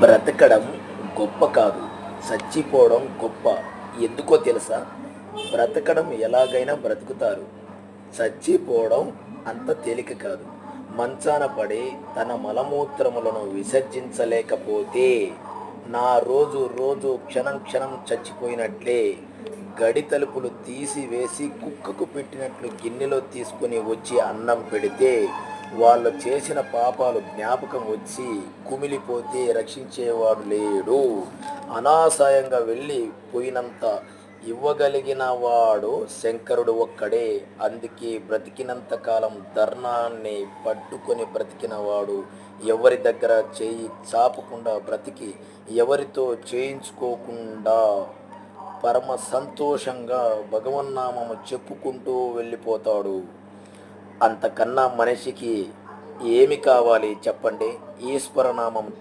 బ్రతకడం గొప్ప కాదు. చచ్చిపోవడం గొప్ప. ఎందుకో తెలుసా? బ్రతకడం ఎలాగైనా బ్రతుకుతారు. చచ్చిపోవడం అంత తేలిక కాదు. మంచాన పడి తన మలమూత్రములను విసర్జించలేకపోతే నా రోజు రోజు క్షణం క్షణం చచ్చిపోయినట్లే గడి తలుపులు తీసివేసి కుక్కకు పెట్టినట్లు గిన్నెలో తీసుకుని వచ్చి అన్నం పెడితే వాళ్ళు చేసిన పాపాలు జ్ఞాపకం వచ్చి కుమిలిపోతే రక్షించేవాడు లేడు. అనాశయంగా వెళ్ళి పోయినంత ఇవ్వగలిగిన వాడు శంకరుడు ఒక్కడే. అందుకే బ్రతికినంత కాలం ధర్నాన్ని పట్టుకొని బ్రతికినవాడు ఎవరి దగ్గర చేయి చాపకుండా బ్రతికి ఎవరితో చేయించుకోకుండా పరమ సంతోషంగా భగవన్నామము చెప్పుకుంటూ వెళ్ళిపోతాడు. అంతకన్నా మనిషికి ఏమి కావాలి చెప్పండి? ఈశ్వరనామం